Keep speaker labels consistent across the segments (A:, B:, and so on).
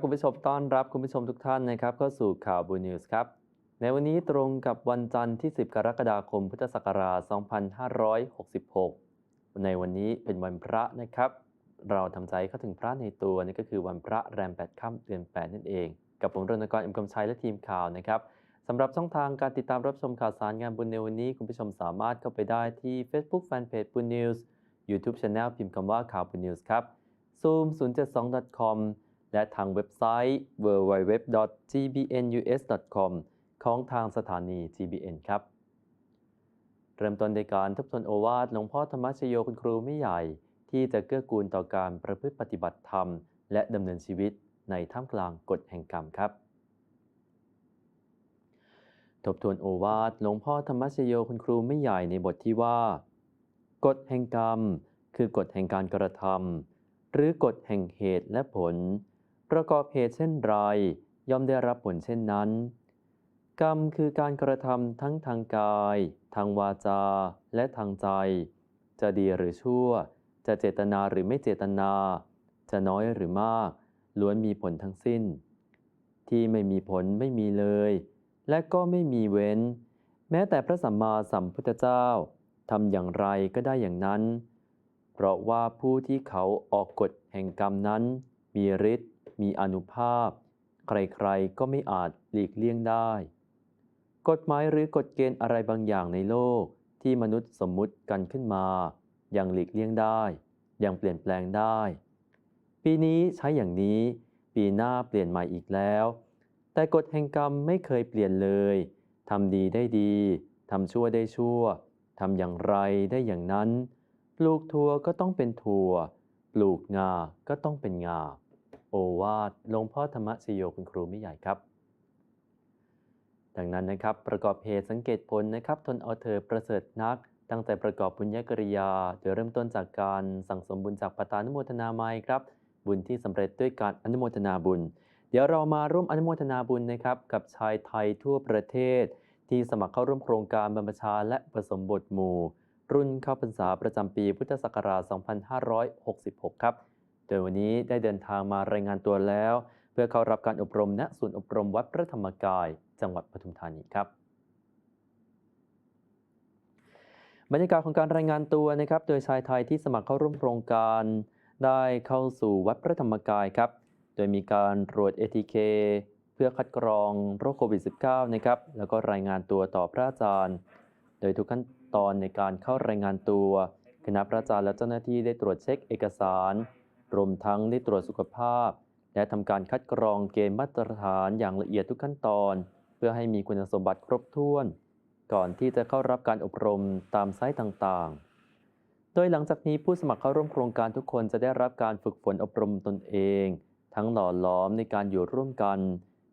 A: ครับคุณผู้ชมต้อนรับคุณผู้ชมทุกท่านนะครับเข้าสู่ข่าวบูนิวส์ครับ ในวันนี้ตรงกับวันจันทร์ที่ 10 กรกฎาคม พุทธศักราช 2566 ในวันนี้เป็นวันพระนะครับ เราทำใจเข้าถึงพระในตัวนี่ก็คือวันพระแรม 8 ค่ำเดือน 8 นั่นเอง กับผมรณกรอ็มกำชัยและทีมข่าวนะครับสำหรับช่องทางการติดตามรับชมข่าวสารงานบุญในวันนี้ คุณผู้ชมสามารถเข้าไปได้ที่ Facebook Fanpage บุญนิวส์ YouTube Channel พิมพ์คำว่าข่าวบุญนิวส์ครับ zoom 072.com และทางเว็บไซต์ www.gbnus.com ของทางสถานี GBN ครับ เริ่มต้นในการทบทวนโอวาทหลวงพ่อธรรมชโยคุณครูไม่ใหญ่ ที่จะเกื้อกูลต่อการประพฤติปฏิบัติธรรม และดำเนินชีวิตในท่ามกลางกฎแห่งกรรมครับ ทบทวนโอวาทหลวงพ่อธรรมชโยคุณครูไม่ใหญ่ในบทที่ว่า กฎแห่งกรรม คือกฎแห่งการกระทำหรือกฎแห่งเหตุและผล ประกอบเหตุเช่นไรย่อมได้รับผลเช่นนั้น กรรมคือการกระทำทั้งทางกาย ทางวาจา และทางใจ จะดีหรือชั่ว จะเจตนาหรือไม่เจตนา จะน้อยหรือมาก ล้วนมีผลทั้งสิ้น ที่ไม่มีผลไม่มีเลย และก็ไม่มีเว้น แม้แต่พระสัมมาสัมพุทธเจ้าทำอย่างไรก็ได้อย่างนั้น เพราะว่าผู้ที่เขาออกกฎแห่งกรรมนั้น มีฤทธิ์ มีอนุภาพ ใครๆ ก็ไม่อาจหลีกเลี่ยงได้ กฎหมายหรือกฎเกณฑ์อะไรบางอย่างในโลกที่มนุษย์สมมุติกันขึ้นมา ยังหลีกเลี่ยงได้ ยังเปลี่ยนแปลงได้ ปีนี้ใช้อย่างนี้ ปีหน้าเปลี่ยนใหม่อีกแล้ว แต่กฎแห่งกรรมไม่เคยเปลี่ยนเลยทำดีได้ดีทำชั่วได้ชั่วทำอย่างไรได้อย่างนั้น ปลูกถั่วก็ต้องเป็นถั่ว ปลูกงา ก็ต้องเป็นงา โอวาทหลวงพ่อธรรมชโยคุณครูไม่ใหญ่ครับ ดังนั้นนะครับประกอบเหตุสังเกตผลนะครับทนเอาเธอประเสริฐนัก ตั้งแต่ประกอบบุญญกริยา โดยเริ่มต้นจากการสั่งสมบุญจากปตานุโมทนาไมครับบุญที่สำเร็จด้วยการอนุโมทนาบุญ เดี๋ยวเรามาร่วมอนุโมทนาบุญนะครับกับชายไทยทั่วประเทศ ที่สมัครเข้าร่วมโครงการบรรพชาและผสมบทหมู่ รุ่นเข้าพรรษาประจำปีพุทธศักราช 2566 ครับ โดยวันนี้ได้เดินทางมารายงานตัวแล้ว เพื่อเข้ารับการอบรมณศูนย์อบรมวัดพระธรรมกาย จังหวัดปทุมธานีครับบรรยากาศของการรายงานตัวนะครับโดยชายไทยที่สมัครเข้าร่วมโครงการได้เข้าสู่วัดพระธรรมกายครับ โดยมีการตรวจ ATK เพื่อคัดกรองโรคโควิด -19 นะครับ แล้วก็รายงานตัวต่อพระอาจารย์ โดยทุกขั้นตอนในการเข้ารายงานตัว คณะพระอาจารย์และเจ้าหน้าที่ได้ตรวจเช็คเอกสาร รวมทั้งได้ตรวจสุขภาพ และทำการคัดกรองเกณฑ์มาตรฐานอย่างละเอียดทุกขั้นตอน เพื่อให้มีคุณสมบัติครบถ้วน ก่อนที่จะเข้ารับการอบรมตามไซต์ต่างๆ โดยหลังจากนี้ผู้สมัครเข้าร่วมโครงการทุกคนจะได้รับการฝึกฝนอบรมตนเอง ทั้งหล่อหลอมในการอยู่ร่วมกัน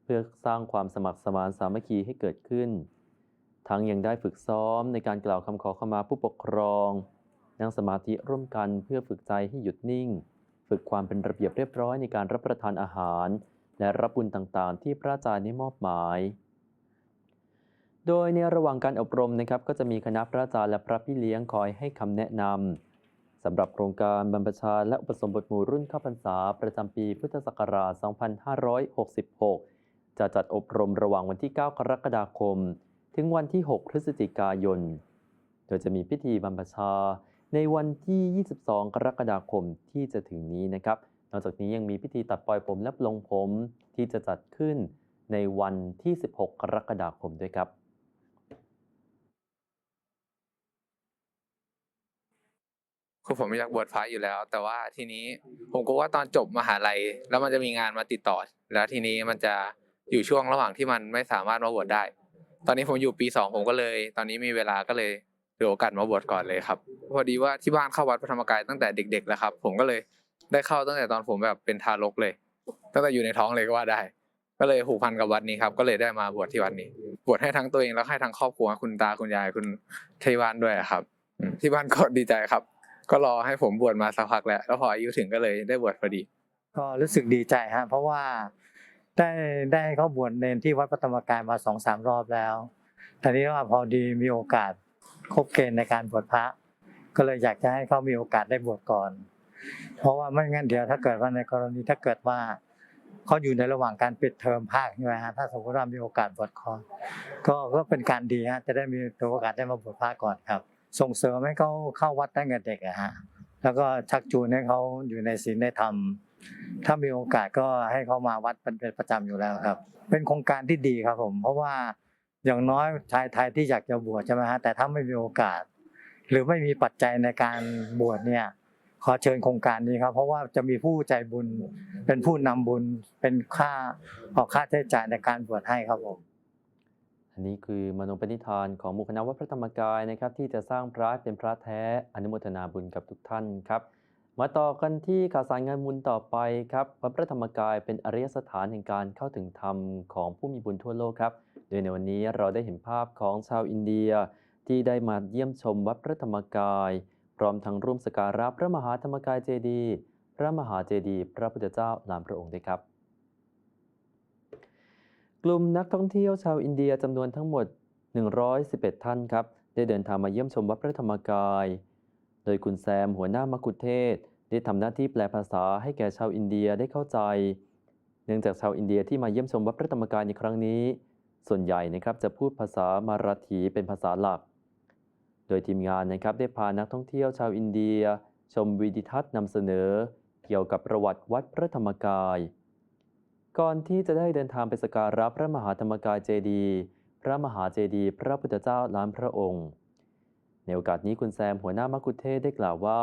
A: เพื่อสร้างความสมัครสมานสามัคคีให้เกิดขึ้น ทั้งยังได้ฝึกซ้อมในการกล่าวคำขอขมาผู้ปกครอง นั่งสมาธิร่วมกันเพื่อฝึกใจให้หยุดนิ่ง ฝึกความเป็นระเบียบเรียบร้อยในการรับประทานอาหาร และรับบุญต่างๆ ที่พระอาจารย์ได้มอบหมาย โดยในระหว่างการอบรมนะครับ ก็จะมีคณะพระอาจารย์และพระพี่เลี้ยงคอยให้คำแนะนำสำหรับโครงการบรรพชาและอุปสมบทหมู่รุ่นข้าพรรษา ประจำปีพุทธศักราช 2566 จะจัดอบรมระหว่างวันที่ 9 กรกฎาคม ถึงวันที่ 6 พฤศจิกายน โดยจะมีพิธีบรรพชา ในวันที่ 22 กรกฎาคมที่จะถึงนี้นะครับ นอกจากนี้ยังมีพิธีตัดปล่อยผมและปลงผมที่จะจัดขึ้นในวันที่ 16 กรกฎาคมด้วยครับ
B: คือผมอยากบวชพระอยู่แล้ว แต่ว่าทีนี้ผมก็ว่าตอนจบมหาลัย แล้วมันจะมีงานมาติดต่อ แล้วทีนี้มันจะอยู่ช่วงระหว่างที่มันไม่สามารถมาบวชได้ ตอนนี้ผมอยู่ปีสองผมก็เลย ตอนนี้มีเวลาก็เลย ถือโอกาสมาบวชก่อนเลยครับ พอดีว่าที่บ้านเข้าวัดพระธรรมกายตั้งแต่เด็ก ๆ แล้วครับ ผมก็เลยได้เข้าตั้งแต่ตอนผมแบบเป็นทารกเลย ตั้งแต่อยู่ในท้องเลยก็ว่าได้ ก็เลยผูกพันกับวัดนี้ครับ ก็เลยได้มาบวชที่วัดนี้ บวชให้ทั้งตัวเองแล้วให้ทั้งครอบครัวคุณตาคุณยายคุณที่บ้านด้วยครับ ที่บ้านก็ดีใจครับ ก็รอให้ผมบวชมาสักพักแล้ว แล้วพออายุถึงก็เลยได้บวชพอดี
C: ก็รู้สึกดีใจฮะเพราะว่าได้ได้เข้าบวชเนนที่วัดพระธรรมกายมาสองสามรอบแล้วแต่นี้ว่าพอดีมีโอกาส ครบเกณฑ์ในการบวชพระ ก็เลยอยากจะให้เขามีโอกาสได้บวชก่อน เพราะว่าไม่งั้นเดี๋ยวถ้าเกิดว่าในกรณีถ้าเกิดว่าเขาอยู่ในระหว่างการปิดเทอมภาคใช่ไหมฮะถ้าสมมติว่ามีโอกาสบวชคอร์สก็ก็เป็นการดีฮะจะได้มีโอกาสได้มาบวชพระก่อนครับ ส่งเสริมให้เขาเข้าวัดตั้งแต่เด็กอะฮะแล้วก็ชักจูนให้เขาอยู่ในศีลในธรรม ถ้ามีโอกาสก็ให้เขามาวัดเป็นเป็นประจำอยู่แล้วครับ เป็นโครงการที่ดีครับผม เพราะว่า อย่างน้อยชายไทยที่อยากจะบวชใช่ไหมฮะแต่ถ้าไม่มีโอกาส หรือไม่มีปัจจัยในการบวชเนี่ยขอเชิญโครงการนี้ครับ เพราะว่าจะมีผู้ใจบุญเป็นผู้นำบุญเป็นค่าออกค่าใช้จ่ายในการบวชให้ครับผม
A: อันนี้คือมโนปณิธานของหมู่คณะวัดพระธรรมกายนะครับ ที่จะสร้างพระเป็นพระแท้อนุโมทนาบุญกับทุกท่านครับ มาต่อกันที่ข่าวสารงานบุญต่อไปครับวัดพระธรรมกายเป็นอริยสถานแห่งการเข้าถึงธรรมของผู้มีบุญทั่วโลกครับ โดยในวันนี้เราได้เห็นภาพของชาวอินเดีย ที่ได้มาเยี่ยมชมวัดพระธรรมกาย พร้อมทั้งร่วมสการะพระมหาธรรมกายเจดีย์พระมหาเจดีย์พระพุทธเจ้าลามพระองค์ด้วยครับ กลุ่มนักท่องเที่ยวชาวอินเดียจำนวนทั้งหมด 111 ท่านครับได้เดินทางมาเยี่ยมชมวัดพระธรรมกาย โดยคุณแซมหัวหน้ามกุเทศ ได้ทำหน้าที่แปลภาษาให้แก่ชาวอินเดียได้เข้าใจ เนื่องจากชาวอินเดียที่มาเยี่ยมชมวัดพระธรรมกายในครั้งนี้ ส่วนใหญ่นะครับจะพูดภาษามาราถีเป็นภาษาหลัก โดยทีมงานนะครับได้พานักท่องเที่ยวชาวอินเดีย ชมวิดิทัศน์นำเสนอ เกี่ยวกับประวัติวัดพระธรรมกาย ก่อนที่จะได้เดินทางไปสักการะพระมหาธรรมกายเจดีย์พระมหาเจดีย์พระพุทธเจ้าล้านพระองค์ ในโอกาสนี้คุณแซมหัวหน้ามักุเทศได้กล่าวว่า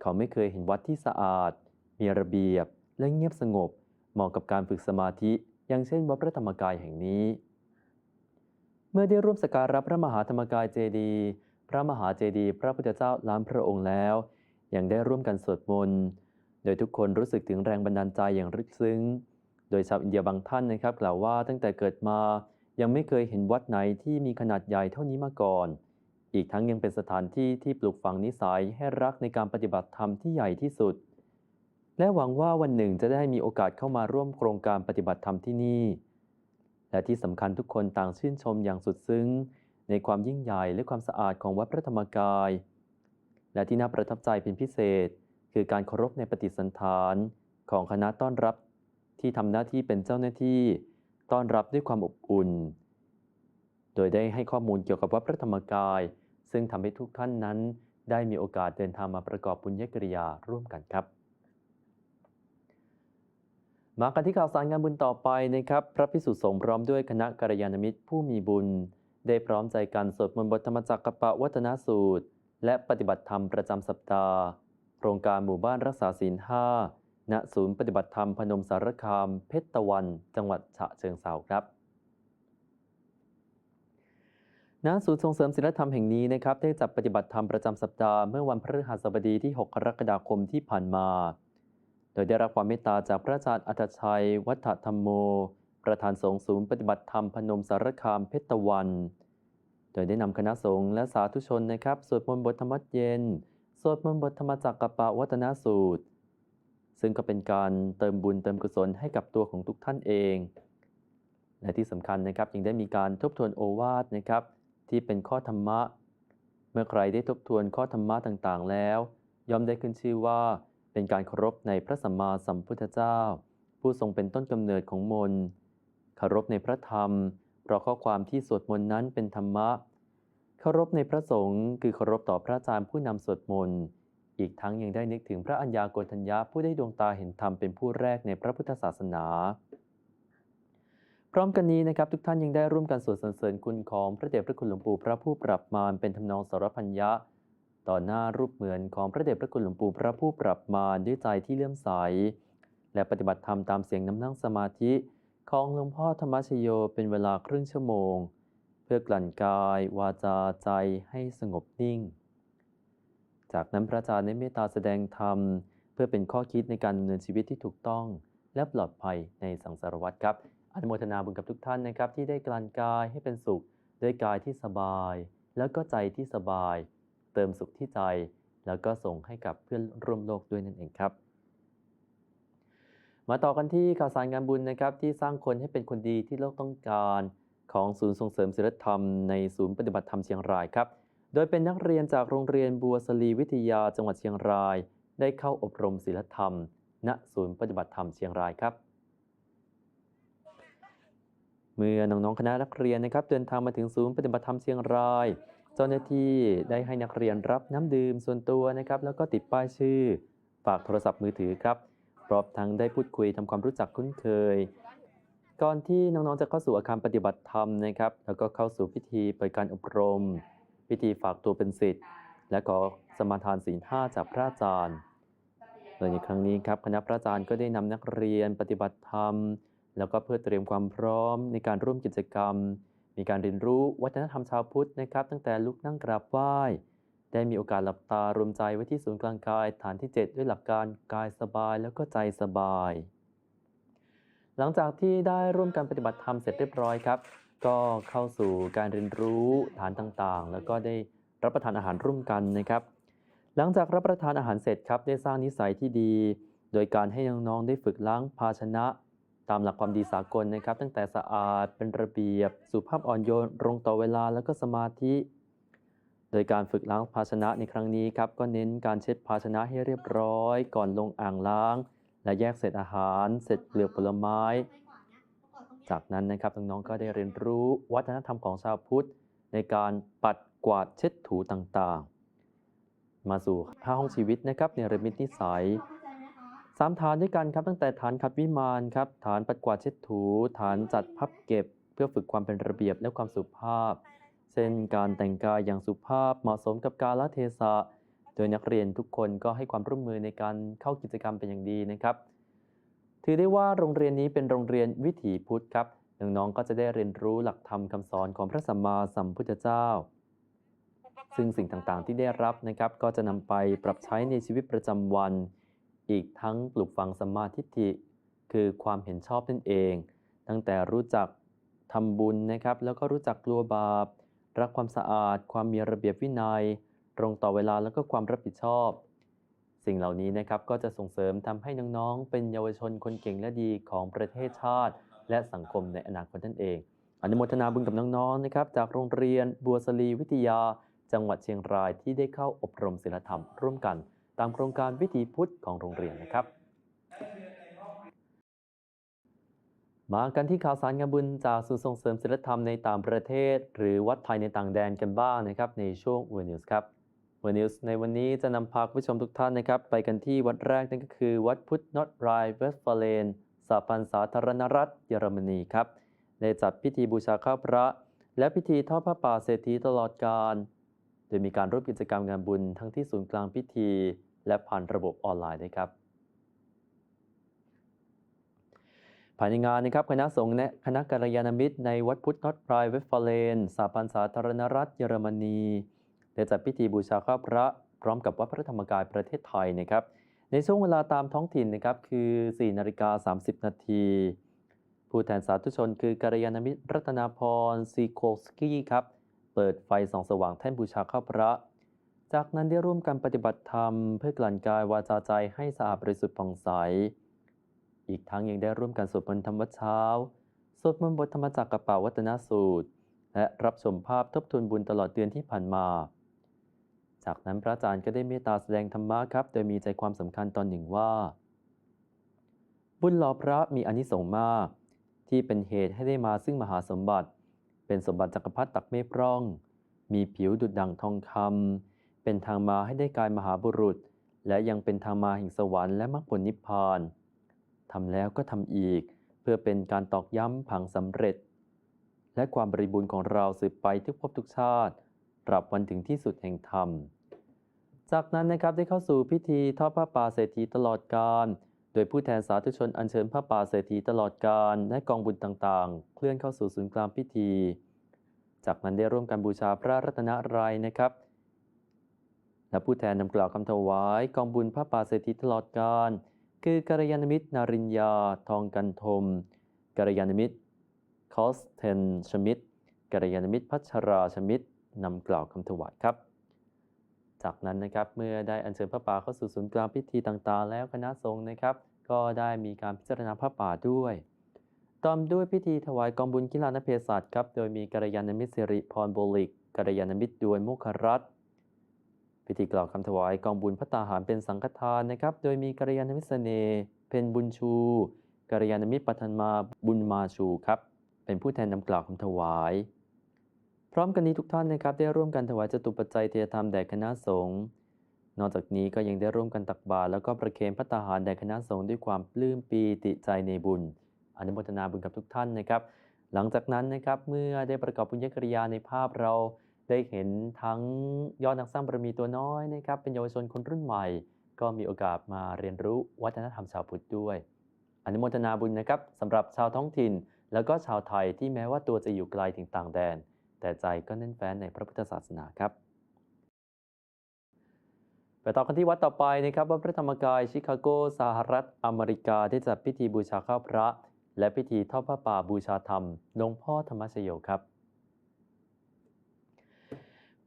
A: เขาไม่เคยเห็นวัดที่สะอาด มีระเบียบ และเงียบสงบ เหมาะกับการฝึกสมาธิ อย่างเช่นวัดพระธรรมกายแห่งนี้ เมื่อได้ร่วมสการะพระมหาธรรมกายเจดีย์พระมหาเจดีย์พระพุทธเจ้าล้านพระองค์แล้ว ยังได้ร่วมกันสวดมนต์ โดยทุกคนรู้สึกถึงแรงบันดาลใจอย่างลึกซึ้ง โดยชาวอินเดียบางท่านนะครับ กล่าวว่าตั้งแต่เกิดมา ยังไม่เคยเห็นวัดไหนที่มีขนาดใหญ่เท่านี้มาก่อน อีกทั้งยังเป็นสถานที่ที่ปลูกฝังนิสัยให้รักในการปฏิบัติธรรมที่ใหญ่ที่สุด และหวังว่าวันหนึ่งจะได้มีโอกาสเข้ามาร่วมโครงการปฏิบัติธรรมที่นี่ และที่สำคัญทุกคนต่างชื่นชมอย่างสุดซึ้ง ในความยิ่งใหญ่และความสะอาดของวัดพระธรรมกาย และที่น่าประทับใจเป็นพิเศษ คือการเคารพในปฏิสันฐานของคณะต้อนรับ ที่ทำหน้าที่เป็นเจ้าหน้าที่ ต้อนรับด้วยความอบอุ่น โดยได้ให้ข้อมูลเกี่ยวกับวัดพระธรรมกาย ซึ่งทำให้ทุกท่านนั้น ได้มีโอกาสเดินทางมาประกอบบุญญกิริยาร่วมกันครับ มากันที่ข่าวสารงานบุญต่อไปนะครับ พระพิสุสงฆ์พร้อมด้วยคณะกัลยาณมิตรผู้มีบุญ ได้พร้อมใจกันสวดมนต์บทธรรมจักรกปวัฒนสูตร และปฏิบัติธรรมประจำสัปดาห์โครงการหมู่บ้านรักษาศีลห้าณศูนย์ปฏิบัติธรรมพนมสารคาม เพชรตะวัน จังหวัดฉะเชิงเทราครับ ณศูนย์ส่งเสริมศิลธรรมแห่งนี้นะครับได้จัดปฏิบัติธรรมประจำสัปดาห์เมื่อวันพฤหัสบดีที่ 6 กรกฎาคมที่ผ่านมา โดยได้รับความเมตตาจากพระอาจารย์อัตชัย วัฒธรรมโม ประธานสงฆ์ศูนย์ปฏิบัติธรรมพนมสารคามเพชรตะวัน โดยได้นำคณะสงฆ์และสาธุชนนะครับสวดมนต์บทธรรมเย็น สวดมนต์บทธรรมจักรกปวัฒนสูตร ซึ่งก็เป็นการเติมบุญเติมกุศลให้กับตัวของทุกท่านเอง และที่สำคัญนะครับยังได้มีการทบทวนโอวาทนะครับ ที่เป็นข้อธรรมะ เมื่อใครได้ทบทวนข้อธรรมะต่างๆ แล้ว ย่อมได้ขึ้นชื่อว่าเป็นการเคารพในพระสัมมาสัมพุทธเจ้า ผู้ทรงเป็นต้นกำเนิดของมนต์เคารพในพระธรรม เพราะข้อความที่สวดมนต์นั้นเป็นธรรมะเคารพในพระสงฆ์คือเคารพต่อพระอาจารย์ผู้นำสวดมนต์อีกทั้งยังได้นึกถึงพระอัญญาโกณทัญญาผู้ได้ดวงตาเห็นธรรมเป็นผู้แรกในพระพุทธศาสนา พร้อมกันนี้นะครับทุกท่านยังได้ร่วมกันสวดสรรเสริญคุณของพระเดชพระคุณหลวงปู่พระผู้ปรับมารเป็นทำนองสารพัญญะต่อหน้ารูปเหมือนของพระเดชพระคุณหลวงปู่พระผู้ปรับมารด้วยใจที่เลื่อมใส และปฏิบัติธรรมตามเสียงน้ำนั่งสมาธิ ของหลวงพ่อธรรมชโยเป็นเวลาครึ่งชั่วโมง เพื่อกลั่นกาย วาจาใจให้สงบนิ่ง จากนั้นพระอาจารย์ได้เมตตาแสดงธรรม เพื่อเป็นข้อคิดในการดำเนินชีวิตที่ถูกต้อง และปลอดภัยในสังสารวัฏครับ อนุโมทนาบุญกับทุกท่านนะครับ ที่ได้กลั่นกายให้เป็นสุข ด้วยกายที่สบาย แล้วก็ใจที่สบาย เติมสุขที่ใจ แล้วก็ส่งให้กับเพื่อนร่วมโลกด้วยนั่นเองครับ มาต่อกันที่ข่าวสารงานบุญนะครับ ที่สร้างคนให้เป็นคนดีที่โลกต้องการของศูนย์ส่งเสริมศิลธรรมในศูนย์ปฏิบัติธรรมเชียงรายครับ โดยเป็นนักเรียนจากโรงเรียนบัวสลีวิทยาจังหวัดเชียงราย ได้เข้าอบรมศิลธรรม ณศูนย์ปฏิบัติธรรมเชียงรายครับ เมื่อน้องๆคณะนักเรียนนะครับเดินทางมาถึงศูนย์ปฏิบัติธรรมเชียงราย เจ้าหน้าที่ได้ให้นักเรียนรับน้ำดื่มส่วนตัวนะครับแล้วก็ติดป้ายชื่อ ฝากโทรศัพท์มือถือครับพร้อมทั้งได้พูดคุยทำความรู้จักคุ้นเคย ก่อนที่น้องๆจะเข้าสู่อาคารปฏิบัติธรรมนะครับ แล้วก็เข้าสู่พิธีเปิดการอบรม พิธีฝากตัวเป็นศิษย์และขอสมาทานศีลห้าจากพระอาจารย์โดยในครั้งนี้ครับคณะพระอาจารย์ก็ได้นำนักเรียนปฏิบัติธรรม แล้วก็เพื่อเตรียมความพร้อมในการร่วมกิจกรรม มีการเรียนรู้วัฒนธรรมชาวพุทธนะครับ ตั้งแต่ลุกนั่งกราบไหว้ ได้มีโอกาสหลับตารวมใจไว้ที่ศูนย์กลางกายฐานที่ 7 ด้วยหลักการกายสบายแล้วก็ใจสบาย หลังจากที่ได้ร่วมกันปฏิบัติธรรมเสร็จเรียบร้อยครับ ก็เข้าสู่การเรียนรู้ฐานต่างๆ แล้วก็ได้รับประทานอาหารร่วมกันนะครับ หลังจากรับประทานอาหารเสร็จครับได้สร้างนิสัยที่ดี โดยการให้น้องๆได้ฝึกล้างภาชนะ ตามหลักความดีสากลนะครับ ตั้งแต่สะอาดเป็นระเบียบ สุภาพอ่อนโยนตรงต่อเวลาแล้วก็สมาธิ โดยการฝึกล้างภาชนะในครั้งนี้ครับก็เน้นการเช็ดภาชนะให้เรียบร้อย ก่อนลงอ่างล้าง และแยกเศษอาหารเศษเปลือกผลไม้ จากนั้นนะครับน้องๆก็ได้เรียนรู้วัฒนธรรมของชาวพุทธ ในการปัดกวาดเช็ดถูต่างๆ มาสู่ห้าห้องชีวิตนะครับในระมิตนิสัย สามฐานด้วยกันครับตั้งแต่ฐานขัดวิมานครับฐานปัดกวาดเช็ดถู ฐานจัดพับเก็บ เพื่อฝึกความเป็นระเบียบและความสุภาพ เช่นการแต่งกายอย่างสุภาพเหมาะสมกับกาลเทศะโดยนักเรียนทุกคนก็ให้ความร่วมมือในการเข้ากิจกรรมเป็นอย่างดีนะครับ ถือได้ว่าโรงเรียนนี้เป็นโรงเรียนวิถีพุทธครับน้องๆก็จะได้เรียนรู้หลักธรรมคำสอนของพระสัมมาสัมพุทธเจ้า ซึ่งสิ่งต่างๆที่ได้รับนะครับ ก็จะนำไปปรับใช้ในชีวิตประจำวัน อีกทั้งปลูกฝังสัมมาทิฏฐิ คือความเห็นชอบนั่นเอง ตั้งแต่รู้จักทำบุญนะครับ แล้วก็รู้จักกลัวบาป รักความสะอาด ความมีระเบียบวินัย ตรงต่อเวลาแล้วก็ความรับผิดชอบ สิ่งเหล่านี้นะครับก็จะส่งเสริมทำให้น้องๆ เป็นเยาวชนคนเก่งและดีของประเทศชาติ และสังคมในอนาคตนั่นเอง อนุโมทนาบุญกับน้องๆนะครับจากโรงเรียนบัวสลีวิทยา จังหวัดเชียงรายที่ได้เข้าอบรมศีลธรรม ร่วมกัน ตามโครงการวิถีพุทธของโรงเรียนนะครับ มากันที่ข่าวสารงานบุญจากศูนย์ส่งเสริมศีลธรรมในต่างประเทศ หรือวัดไทยในต่างแดนกันบ้างนะครับในช่วงวันนิวส์ครับวันนิวส์ในวันนี้จะนำพาคุณผู้ชมทุกท่านนะครับ ไปกันที่วัดแรกนั่นก็คือ วัดพุทธนอตไรเวสฟาเลนสหพันสาธารณรัฐเยอรมนีครับได้จัดพิธีบูชาข้าพระ และพิธีทอดผ้าป่าเศรษฐีตลอดกาลโดยมีการร่วมกิจกรรมงานบุญทั้งที่ศูนย์กลางพิธี และผ่านระบบออนไลน์ด้วยครับภายในงานนะครับคณะสงฆ์และคณะกัลยาณมิตรในวัดพุทธนอตไพรเวสฟาเลนสหพันสาธารณรัฐเยอรมนีได้จัดพิธีบูชาข้าพระพร้อมกับวัดพระธรรมกายประเทศไทยนะครับ ในช่วงเวลาตามท้องถิ่นนะครับคือ 4 นาฬิกา 30 นาที ผู้แทนสาธุชนคือกัลยาณมิตรรัตนาพรซีโคสกี้ครับ เปิดไฟส่องสว่างแท่นบูชาข้าพระ จากนั้นได้ร่วมกันปฏิบัติธรรมเพื่อกลั่นกายวาจาใจให้สะอาดบริสุทธิ์ผ่องใส อีกทั้งยังได้ร่วมกันสวดมนต์ธรรมวัดเช้า สวดมนต์บทธรรมจักรกับป่าวัตนสูตร และรับชมภาพทบทวนบุญตลอดเดือนที่ผ่านมา จากนั้นพระอาจารย์ก็ได้เมตตาแสดงธรรมะครับ โดยมีใจความสำคัญตอนหนึ่งว่า บุญหล่อพระมีอานิสงส์มาก ที่เป็นเหตุให้ได้มาซึ่งมหาสมบัติ เป็นสมบัติจักรพรรดิตักเมฆร่อง มีผิวดุจดังทองคำ เป็นทางมาให้ได้กายมหาบุรุษ และยังเป็นทางมาแห่งสวรรค์และมรรคผลนิพพานทำแล้วก็ทำอีก เพื่อเป็นการตอกย้ำผังสำเร็จ และความบริบูรณ์ของเราสืบไปทุกภพทุกชาติตราบวันถึงที่สุดแห่งธรรม จากนั้นนะครับได้เข้าสู่พิธีทอดผ้าป่าเศรษฐีตลอดกาลโดยผู้แทนสาธุชนอัญเชิญผ้าป่าเศรษฐีตลอดกาลและกองบุญต่างๆ เคลื่อนเข้าสู่ศูนย์กลางพิธี จากนั้นได้ร่วมกันบูชาพระรัตนตรัยนะครับ และผู้แทนนำกล่าวคำถวายกองบุญพระป่าเศรษฐีตลอดกาลคือกัลยาณมิตรนารินยา ทองกันทมกัลยาณมิตรคอสเทนชมิดกัลยาณมิตรพัชราชมิดนำกล่าวคำถวายครับ จากนั้นนะครับเมื่อได้อัญเชิญพระป่าเข้าสู่ศูนย์กลางพิธีต่างๆ แล้วคณะสงฆ์นะครับ ก็ได้มีการพิจารณาพระป่าด้วยตามด้วยพิธีถวายกองบุญกีฬานเพศสัตว์ครับ โดยมีกัลยาณมิตรสิริพรโบลิกกัลยาณมิตรดวยมุขรัตน์ พิธีกล่าวคำถวายกองบุญพระตาหารเป็นสังฆทานนะครับ โดยมีกัลยาณมิตรเสน่ห์เพนบุญชูกัลยาณมิตรปัทมาบุญมาชูครับ เป็นผู้แทนนำกล่าวคำถวาย พร้อมกันนี้ทุกท่านนะครับ ได้ร่วมกันถวายจตุปัจจัยเทียธรรมแด่คณะสงฆ์นอกจากนี้ก็ยังได้ร่วมกันตักบาตรแล้วก็ประเคนพระตาหารแด่คณะสงฆ์ด้วยความปลื้มปีติใจในบุญ อนุโมทนาบุญกับทุกท่านนะครับ หลังจากนั้นนะครับเมื่อได้ประกอบบุญญกริยาในภาพเรา ได้เห็นทั้งยอดนักสร้างบารมีตัวน้อยนะครับเป็นเยาวชนคนรุ่นใหม่ ก็มีโอกาสมาเรียนรู้วัฒนธรรมชาวพุทธด้วย อนุโมทนาบุญนะครับสำหรับชาวท้องถิ่น แล้วก็ชาวไทยที่แม้ว่าตัวจะอยู่ไกลถึงต่างแดน แต่ใจก็แน่นแฟ้นในพระพุทธศาสนาครับไปต่อกันที่วัดต่อไปนะครับวัดพระธรรมกายชิคาโกสหรัฐอเมริกาได้จัดพิธีบูชาข้าวพระ และพิธีทอดผ้าป่าบูชาธรรมหลวงพ่อธรรมชโยครับ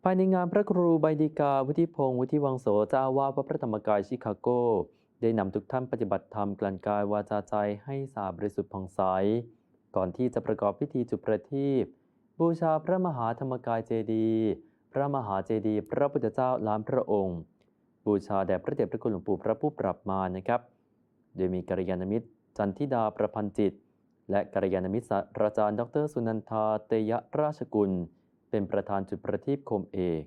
A: ภายในงานพระครูใบดีกาวุฒิพงศ์วุฒิวังโสเจ้าอาวาสวัดพระธรรมกายชิคาโก ได้นำทุกท่านปฏิบัติธรรมกลั่นกายวาจาใจให้สาบริสุทธิ์ผ่องใส ก่อนที่จะประกอบพิธีจุดประทีปบูชาพระมหาธรรมกายเจดีย์พระมหาเจดีย์พระพุทธเจ้าล้านพระองค์ บูชาแด่พระเดชพระคุณหลวงปู่พระผู้ปรับมานะครับ โดยมีกัลยาณมิตร จันทิดาประพันจิต และกัลยาณมิตรศาสตราจารย์ ดร สุนันทาเตยราชกุล เป็นประธานจุดประทีปโคมเอก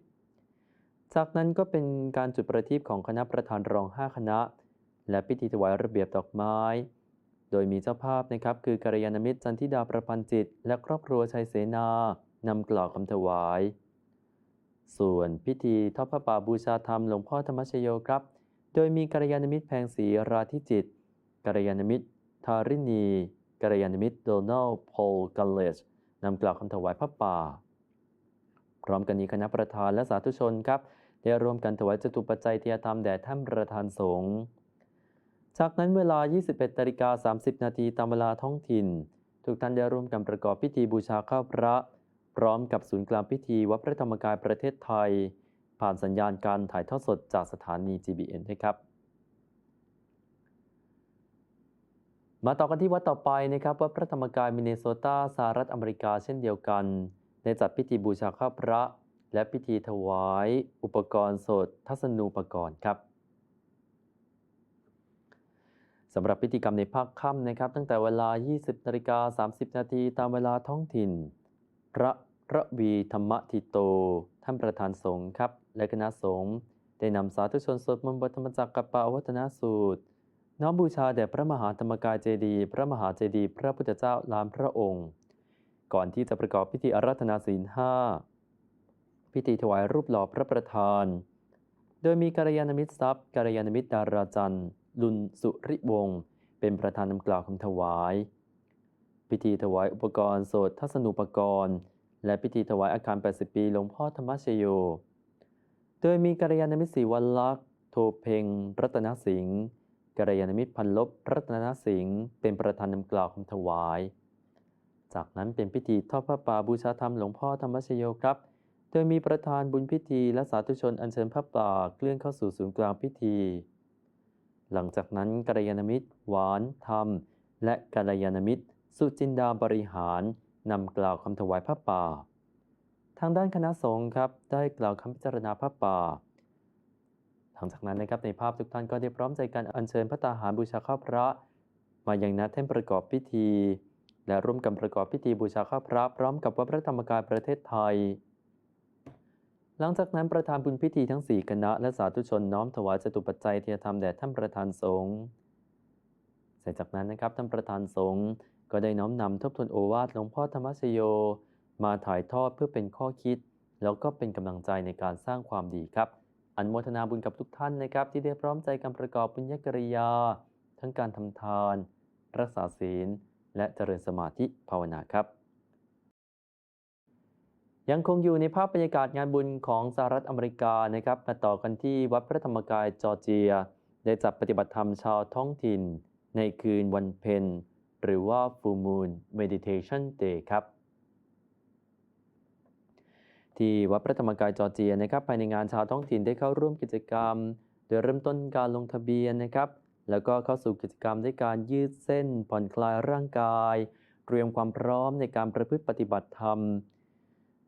A: จากนั้นก็เป็นการจุดประทีปของคณะประธานรอง 5 คณะ และพิธีถวายระเบียบดอกไม้ โดยมีเจ้าภาพนะครับคือกัลยาณมิตรจันทิดาประพันธ์จิต และครอบครัวชัยเสนานำกล่าวคำถวาย ส่วนพิธีทอดพระป่าบูชาธรรมหลวงพ่อธรรมชโยครับ โดยมีกัลยาณมิตรแพงศรีราธิจิตกัลยาณมิตรทารินีกัลยาณมิตรโดนัลด์พลกัลเลจนำกล่าวคำถวายพระป่า พร้อมกันนี้คณะประธานและสาธุชนครับได้ร่วมกันถวายจตุปัจจัยเทียธรรมแด่ท่านประธานสงฆ์จากนั้นเวลา 21นาฬิกา30 นาทีตามเวลาท้องถิ่น ทุกท่านได้ร่วมกันประกอบพิธีบูชาข้าวพระ พร้อมกับศูนย์กลางพิธีวัดพระธรรมกายประเทศไทย ผ่านสัญญาณการถ่ายทอดสดจากสถานี GBN ด้วยครับ มาต่อกันที่วัดต่อไปนะครับวัดพระธรรมกายมินเนโซตาสหรัฐอเมริกาเช่นเดียวกัน ได้จัดพิธีบูชาข้าพระ และพิธีถวายอุปกรณ์สดทัศนูปกรณ์ครับสำหรับพิธีกรรมในภาคค่ำนะครับ ตั้งแต่เวลา 20นาฬิกา30 นาทีตามเวลาท้องถิ่น พระระวีธรรมทิโต ท่านประธานสงฆ์ครับ และคณะสงฆ์ได้นำสาธุชนสวดมนต์บทธรรมจักรกับปาวัฒนสูตร น้อมบูชาแด่พระมหาธรรมกายเจดีย์พระมหาเจดีย์พระพุทธเจ้าลานพระองค์ ก่อนที่จะประกอบพิธีอาราธนาศีลห้าพิธีถวายรูปหล่อพระประธาน โดยมีกัลยาณมิตรทรัพย์กัลยาณมิตรดาราจันทร์ลุนสุริวงศ์เป็นประธานนำกล่าวคำถวาย พิธีถวายอุปกรณ์โสดทัศนูปกรณ์ และพิธีถวายอาคาร 80 ปีหลวงพ่อธรรมชโย โดยมีกัลยาณมิตรศรีวันลักษ์โทเพ็งรัตนสิงห์กัลยาณมิตรพันลบรัตนสิงห์เป็นประธานนำกล่าวคำถวาย จากนั้นเป็นพิธีทอดพระป่าบูชาธรรมหลวงพ่อธรรมชโยครับ โดยมีประธานบุญพิธีและสาธุชนอัญเชิญพระป่าเคลื่อนเข้าสู่ศูนย์กลางพิธี หลังจากนั้นกัลยาณมิตร หวานธรรม และกัลยาณมิตร สุจินดาบริหารนำกล่าวคำถวายพระป่า ทางด้านคณะสงฆ์ครับได้กล่าวคำพิจารณาพระป่าหลังจากนั้นนะครับในภาพทุกท่านก็ได้พร้อมใจกันอัญเชิญพระตาหารบูชาข้าพระ มายังนัดแท่นประกอบพิธี และร่วมกันประกอบพิธีบูชาข้าพระพร้อมกับวัดพระธรรมกายประเทศไทย หลังจากนั้นประธานบุญพิธีทั้ง 4 คณะ และสาธุชนน้อมถวายจตุปัจจัยเทียธรรมแด่ท่านประธานสงฆ์เสร็จจากนั้นนะครับท่านประธานสงฆ์ก็ได้น้อมนำทบทวนโอวาทหลวงพ่อธรรมชโย มาถ่ายทอดเพื่อเป็นข้อคิด แล้วก็เป็นกำลังใจในการสร้างความดีครับ อันโมทนาบุญกับทุกท่านนะครับ ที่ได้พร้อมใจกันประกอบบุญญกริยา ทั้งการทำทาน รักษาศีล และเจริญสมาธิภาวนาครับ ยังคงอยู่ในภาพบรรยากาศงานบุญของสหรัฐอเมริกานะครับมาต่อกันที่วัดพระธรรมกายจอร์เจีย ได้จัดปฏิบัติธรรมชาวท้องถิ่น ในคืนวันเพ็ญหรือว่า Full Moon Meditation Day ครับที่วัดพระธรรมกายจอร์เจียนะครับภายในงานชาวท้องถิ่นได้เข้าร่วมกิจกรรม โดยเริ่มต้นการลงทะเบียนนะครับ แล้วก็เข้าสู่กิจกรรมด้วยการยืดเส้นผ่อนคลายร่างกาย เตรียมความพร้อมในการประพฤติปฏิบัติธรรม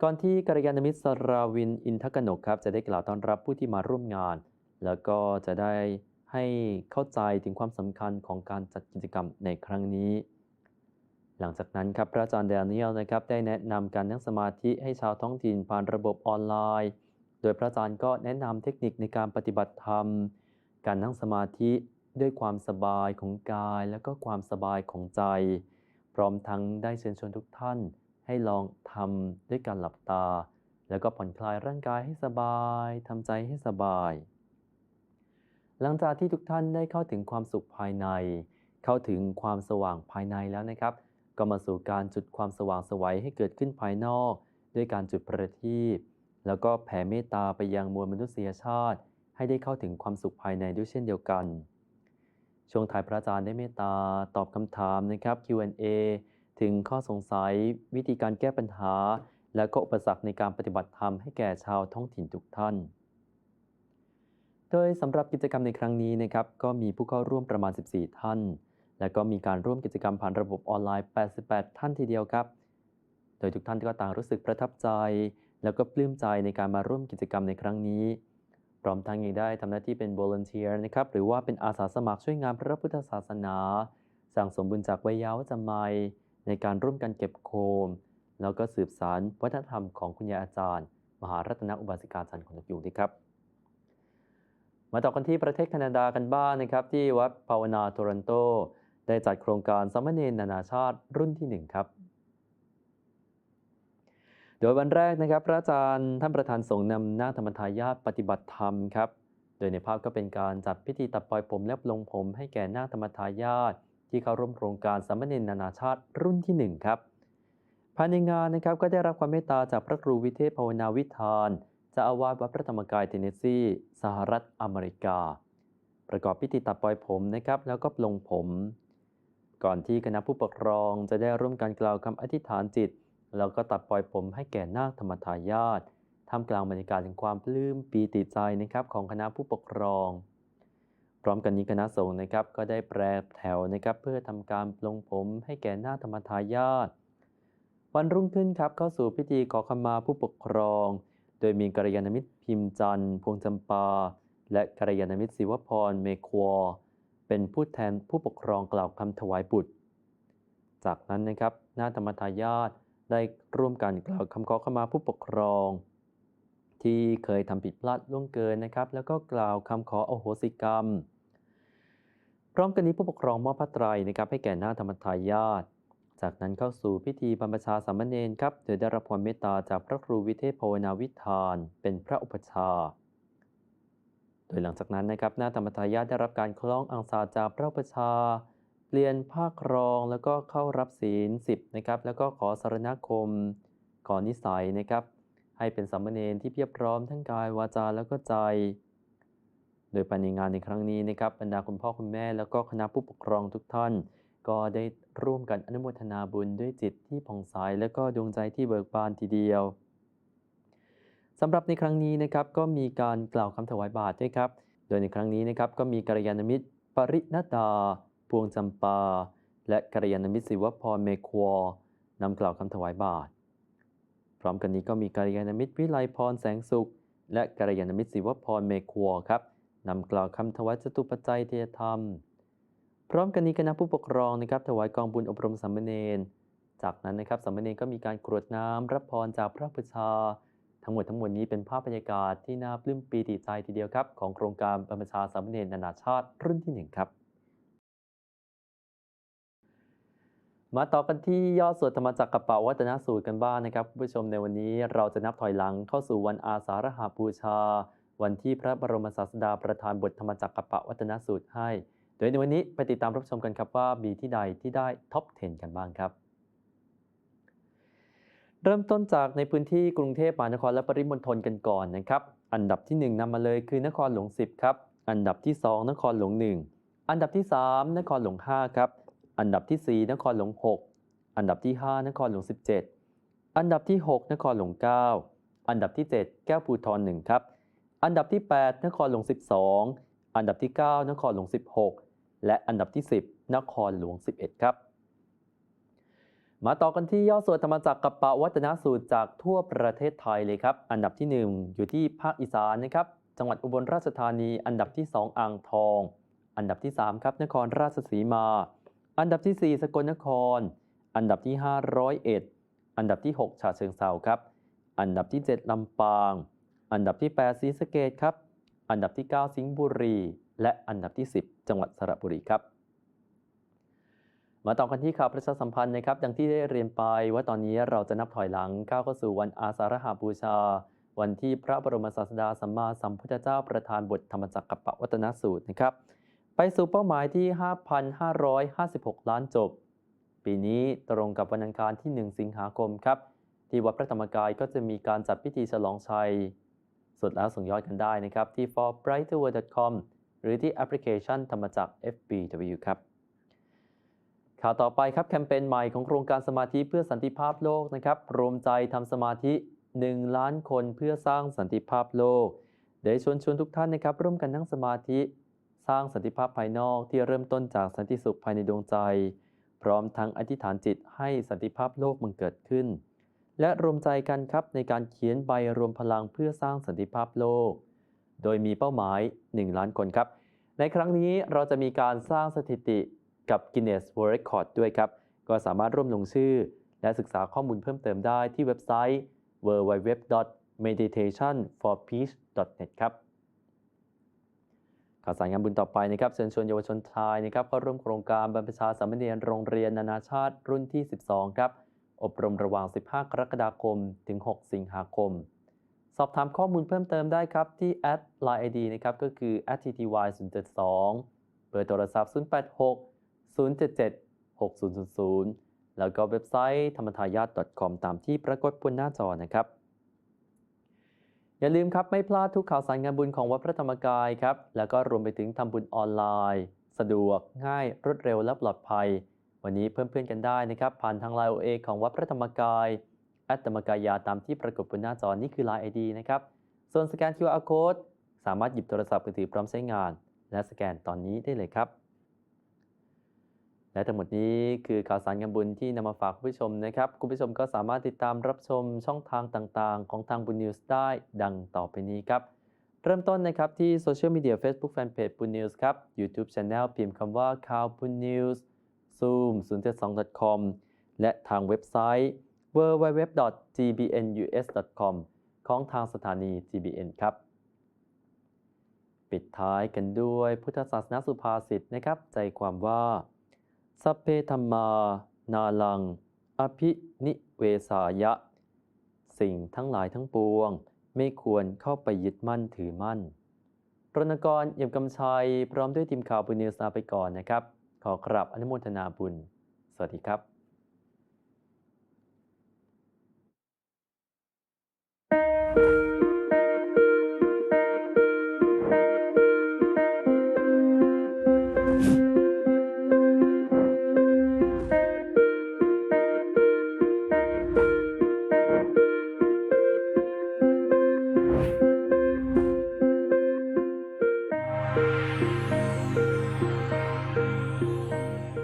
A: ก่อนที่กัลยาณมิตรสราวินอินทกนกครับจะได้กล่าวต้อนรับผู้ที่มาร่วมงาน แล้วก็จะได้ให้เข้าใจถึงความสำคัญของการจัดกิจกรรมในครั้งนี้ หลังจากนั้นครับพระอาจารย์แดเนียลนะครับได้แนะนำการนั่งสมาธิให้ชาวท้องถิ่นผ่านระบบออนไลน์ โดยพระอาจารย์ก็แนะนำเทคนิคในการปฏิบัติธรรม การนั่งสมาธิ ด้วยความสบายของกายและก็ความสบายของใจ พร้อมทั้งได้เชิญชวนทุกท่าน ให้ลองทำด้วยการหลับตา แล้วก็ผ่อนคลายร่างกายให้สบายทำใจให้สบาย หลังจากที่ทุกท่านได้เข้าถึงความสุขภายใน เข้าถึงความสว่างภายในแล้วนะครับ ก็มาสู่การจุดความสว่างสวัยให้เกิดขึ้นภายนอก ด้วยการจุดประทีปแล้วก็แผ่เมตตาไปยังมวลมนุษยชาติ ให้ได้เข้าถึงความสุขภายในด้วยเช่นเดียวกัน ช่วงท้ายพระอาจารย์ได้เมตตาตอบคำถามนะครับ Q&A ถึงข้อสงสัยวิธีการแก้ปัญหา และก็อุปสรรคในการปฏิบัติธรรมให้แก่ชาวท้องถิ่นทุกท่าน โดยสำหรับกิจกรรมในครั้งนี้นะครับก็มีผู้เข้าร่วมประมาณ 14 ท่าน และก็มีการร่วมกิจกรรมผ่านระบบออนไลน์ 88 ท่านทีเดียวครับ โดยทุกท่านก็ต่างรู้สึกประทับใจ แล้วก็ปลื้มใจในการมาร่วมกิจกรรมในครั้งนี้ พร้อมทั้งยังได้ทำหน้าที่เป็น volunteer นะครับหรือว่าเป็นอาสาสมัครช่วยงานพระพุทธศาสนา สั่งสมบุญจากวัยยาวัจจะไมยในการร่วมกันเก็บโคม แล้วก็สืบสานวัฒนธรรมของคุณยายอาจารย์ มหารัตนอุบาสิกาจันทร์ของนกยูงด้วยครับ มาต่อกันที่ประเทศแคนาดากันบ้างนะครับที่วัดภาวนาโทรอนโต ได้จัดโครงการสามเณรนานาชาติรุ่นที่ 1 ครับ ดยวันแรกนะครับ พระอาจารย์ท่านประธานสงฆ์นำนาธรรมทายาทปฏิบัติธรรมครับ โดยในภาพก็เป็นการจัดพิธีตัดปล่อยผมและปลงผมให้แก่นาธรรมทายาทที่เข้าร่วมโครงการสามเณรนานาชาติรุ่นที่ 1 ครับภายในงานนะครับก็ได้รับความเมตตาจากพระครูวิเทศภาวนาวิธานเจ้าอาวาสวัดพระธรรมกายเทนเนสซีสหรัฐอเมริกา ประกอบพิธีตัดปล่อยผมนะครับ แล้วก็ปลงผม ก่อนที่คณะผู้ปกครองจะได้ร่วมกันกล่าวคำอธิษฐานจิต แล้วก็ตัดปล่อยผมให้แก่นาคธรรมทายาทท่ามกลางบรรยากาศแห่งความปลื้มปีติใจนะครับของคณะผู้ปกครอง พร้อมกันนี้คณะสงฆ์นะครับก็ได้แปรแถวนะครับเพื่อทำการปลงผมให้แก่นาคธรรมทายาทวันรุ่งขึ้นครับเข้าสู่พิธีขอขมาผู้ปกครอง โดยมีกัลยาณมิตรพิมพ์จันทร์พวงจำปา และกัลยาณมิตรศิวพรเมควอเป็นผู้แทนผู้ปกครองกล่าวคำถวายบุตร จากนั้นนะครับนาธรรมทายาท ได้ร่วมกันกล่าวคำขอขมาผู้ปกครอง ที่เคยทำผิดพลาดล่วงเกินนะครับ แล้วก็กล่าวคำขออโหสิกรรม พร้อมกันนี้ผู้ปกครองมอบพระไตรนะครับ ให้แก่น้าธรรมทายาทจากนั้นเข้าสู่พิธีบรรพชาสามเณรครับโดยได้รับความเมตตาจากพระครูวิเทศภาวนาวิธาน เป็นพระอุปชา โดยหลังจากนั้นนะครับน้าธรรมทายาทได้รับการคล้องอังสาจากพระอุปชา เปลี่ยนผ้าครองแล้วก็เข้ารับศีลสิบนะครับแล้วก็ขอสารณคมขอนิสัยนะครับให้เป็นสามเณรที่เพียบพร้อมทั้งกายวาจาแล้วก็ใจ โดยภายในงานในครั้งนี้นะครับบรรดาคุณพ่อคุณแม่ แล้วก็คณะผู้ปกครองทุกท่าน ก็ได้ร่วมกันอนุโมทนาบุญด้วยจิตที่ผ่องใสและก็ดวงใจที่เบิกบานทีเดียวสำหรับในครั้งนี้นะครับก็มีการกล่าวคำถวายบาตรด้วยครับ โดยในครั้งนี้นะครับก็มีกัลยาณมิตรปริณดา วงจำปา และกัลยาณมิตรศิวพรเมควอนำกล่าวคำถวายบาตรพร้อมกันนี้ก็มีกัลยาณมิตรวิไลพรแสงสุข และกัลยาณมิตรศิวพรเมควครับนำกล่าวคำถวายจตุปัจจัยเทยธรรม พร้อมกันนี้คณะผู้ปกครองนะครับถวายกองบุญอบรมสามมเณรจากนั้นนะครับสามมเณรก็มีการกรวดน้ำรับพรจากพระพุทธาทั้งหมดทั้งมวลนี้เป็นภาพบรรยากาศที่น่าปลื้มปีติใจทีเดียวครับ ของโครงการบรรพชาสามเณรนานาชาติรุ่นที่หนึ่งครับ มาต่อกันที่ยอดสวดธรรมจักรกระเป๋าวัฒนสูตรกันบ้างนะครับคุณผู้ชมในวันนี้เราจะนับถอยหลังเข้าสู่วันอาสาฬหบูชา วันที่พระบรมศาสดาประทานบทธรรมจักรกระเป๋าวัฒนสูตรให้ โดยในวันนี้ไปติดตามรับชมกันครับว่ามีที่ใดที่ได้ท็อป 10 กันบ้างครับ เริ่มต้นจากในพื้นที่กรุงเทพมหานครและปริมณฑลกันก่อนนะครับ อันดับที่ 1นำมาเลยคือนครหลวง 10 ครับ อันดับที่ 2 นครหลวง 1 อันดับที่ 3 นครหลวง 5 ครับ อันดับที่ 4 นครหลวง 6 อันดับที่ 5 นครหลวง 17 อันดับที่ 6 นครหลวง 9 อันดับที่ 7 แก้วภูทร1ครับ อันดับที่ 8 นครหลวง 12 อันดับที่ 9 นครหลวง 16 และอันดับที่ 10 นครหลวง 11 ครับ มาต่อกันที่ยอดสวดธรรมจักรกับปะวัฒนสูตรจากทั่วประเทศไทยเลยครับ อันดับที่ 1 อยู่ที่ภาคอีสานนะครับ จังหวัดอุบลราชธานี อันดับที่ 2 อ่างทอง อันดับที่ 3 ครับ นครราชสีมา อันดับที่ 4 สกลนคร อันดับที่5ร้อยเอ็ดอันดับที่ 6 ฉะเชิงเซาครับ อันดับที่ 7 ลำปาง อันดับที่ 8 ศรีสะเกดครับ อันดับที่ 9 สิงห์บุรี และอันดับที่ 10 จังหวัดสระบุรีครับ มาต่อกันที่ข่าวประชาสัมพันธ์นะครับ ดังที่ได้เรียนไปว่าตอนนี้เราจะนับถอยหลังก้าวเข้าสู่วันอาสาฬหบูชา วันที่พระบรมศาสดาสัมมาสัมพุทธเจ้าประทานบทธรรมจักรกับปวัตนสูตรนะครับ ไปสู่เป้าหมายที่ 5,556 ล้านจบ ปีนี้ตรงกับวันอังคารที่ 1 สิงหาคมครับ ที่วัดพระธรรมกายก็จะมีการจัดพิธีฉลองชัย สุดแล้วส่งยอดกันได้นะครับ ที่ forbrightworld.com หรือที่แอปพลิเคชันธรรมจักร FBW ครับ ข่าวต่อไปครับแคมเปญใหม่ของโครงการสมาธิเพื่อสันติภาพโลกนะครับ รวมใจทำสมาธิ 1 ล้านคนเพื่อสร้างสันติภาพโลกเดี๋ยวชวนชวนทุกท่านนะครับร่วมกันนั่งสมาธิ สร้างสันติภาพภายนอกที่เริ่มต้นจากสันติสุขภายในดวงใจ พร้อมทั้งอธิษฐานจิตให้สันติภาพโลกมันเกิดขึ้น และรวมใจกันครับในการเขียนใบรวมพลังเพื่อสร้างสันติภาพโลก โดยมีเป้าหมาย 1 ล้านคนครับ ในครั้งนี้เราจะมีการสร้างสถิติกับ Guinness World Record ด้วยครับ ก็สามารถร่วมลงชื่อ และศึกษาข้อมูลเพิ่มเติมได้ที่เว็บไซต์ www.meditationforpeace.net ครับ ข่าวสารงานบุญต่อไปนะครับเชิญชวนเยาวชนชายนะครับเข้าร่วมโครงการบรรพชาสามเณรโรงเรียนนานาชาติรุ่นที่ 12 ครับ อบรมระหว่าง 15 กรกฎาคม ถึง 6 สิงหาคม สอบถามข้อมูลเพิ่มเติมได้ครับที่ at line id นะครับก็คือ @tty 072เบอร์โทรศัพท์ 086 077 6000 แล้วก็เว็บไซต์ธรรมทายาท .com ตามที่ปรากฏบนหน้าจอนะครับ อย่าลืมครับไม่พลาดทุกข่าวสารงานบุญของวัดพระธรรมกายครับ แล้วก็รวมไปถึงทำบุญออนไลน์ สะดวกง่ายรวดเร็วและปลอดภัย วันนี้เพิ่มเพื่อนกันได้นะครับ ผ่านทางไลน์โอเอของวัดพระธรรมกายแอดธรรมกายาตามที่ปรากฏบนหน้าจอนี่คือ Line ID นะครับ ส่วนสแกน QR Code สามารถหยิบโทรศัพท์มือถือพร้อมใช้งาน และสแกนตอนนี้ได้เลยครับ และทั้งหมดนี้คือข่าวสารงานบุญที่นำมาฝากคุณผู้ชมนะครับ คุณผู้ชมก็สามารถติดตามรับชมช่องทางต่างๆ ของทางบุญนิวส์ได้ดังต่อไปนี้ครับ เริ่มต้นนะครับที่โซเชียลมีเดีย Facebook Fanpage บุญนิวส์ครับ YouTube Channel พิมพ์คำว่าข่าวบุญนิวส์ Zoom 0 7 2 com และทางเว็บไซต์ www.gbnus.com ของทางสถานี GBN ครับ ปิดท้ายกันด้วยพุทธศาสนาสุภาษิตนะครับ ใจความว่า สัพเพธรรมานาลัง อภินิเวสายะ สิ่งทั้งหลายทั้งปวง ไม่ควรเข้าไปยึดมั่นถือมั่นรณกรเยี่ยมกำชัย พร้อมด้วยทีมข่าวบุญนิวส์ลาไปก่อนนะครับ ขอกราบอนุโมทนาบุญ สวัสดีครับ